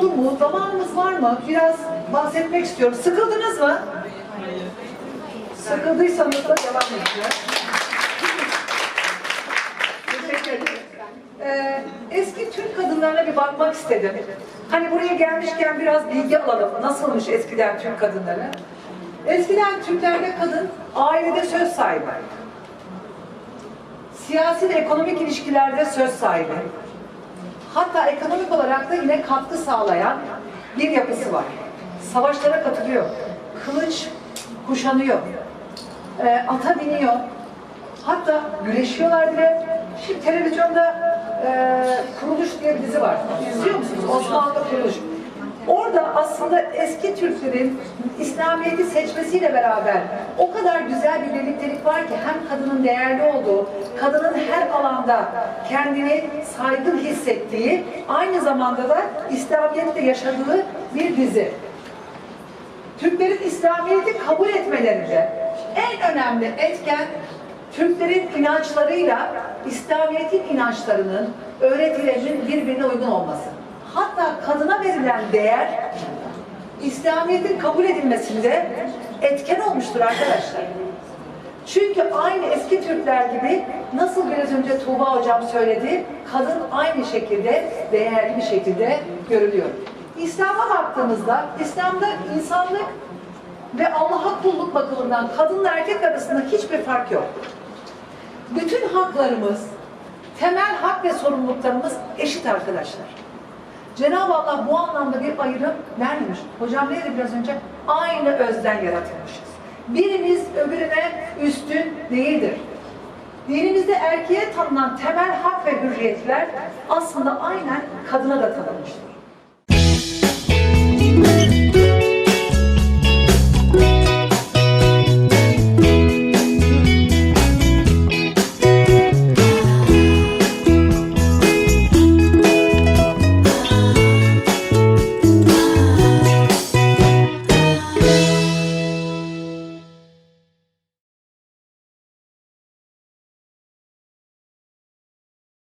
uygun mu? Zamanımız var mı? Biraz bahsetmek istiyorum. Sıkıldınız mı? Sıkıldıysanız da devam edeceğim. Teşekkür ederim. Ee, eski Türk kadınlarına bir bakmak istedim. Hani buraya gelmişken biraz bilgi alalım. Nasılmış eskiden Türk kadınları? Eskiden Türklerde kadın ailede söz sahibi. Siyasi ve ekonomik ilişkilerde söz sahibi. Hatta ekonomik olarak da yine katkı sağlayan bir yapısı var. Savaşlara katılıyor. Kılıç kuşanıyor. Ee, ata biniyor. Hatta güreşiyorlar bile. Şimdi televizyonda e, Kuruluş diye bir dizi var. İzliyor musunuz? Osmanlı Kuruluş. Aslında eski Türklerin İslamiyet'i seçmesiyle beraber o kadar güzel bir birliktelik var ki hem kadının değerli olduğu, kadının her alanda kendini saygın hissettiği, aynı zamanda da İslamiyet'te yaşadığı bir dizi. Türklerin İslamiyet'i kabul etmelerinde en önemli etken Türklerin inançlarıyla İslamiyet'in inançlarının, öğretilerinin birbirine uygun olması. Hatta kadına verilen değer İslamiyet'in kabul edilmesinde etken olmuştur arkadaşlar. Çünkü aynı eski Türkler gibi nasıl biraz önce Tuğba hocam söyledi, kadın aynı şekilde değerli bir şekilde görülüyor. İslam'a baktığımızda, İslam'da insanlık ve Allah'a kulluk bakımından kadınla erkek arasında hiçbir fark yok. Bütün haklarımız, temel hak ve sorumluluklarımız eşit arkadaşlar. Cenab-ı Allah bu anlamda bir ayrım vermemiş. Hocam ne dedi biraz önce? Aynı özden yaratılmışız. Birimiz öbürüne üstün değildir. Dinimizde erkeğe tanınan temel hak ve hürriyetler aslında aynen kadına da tanınmıştır.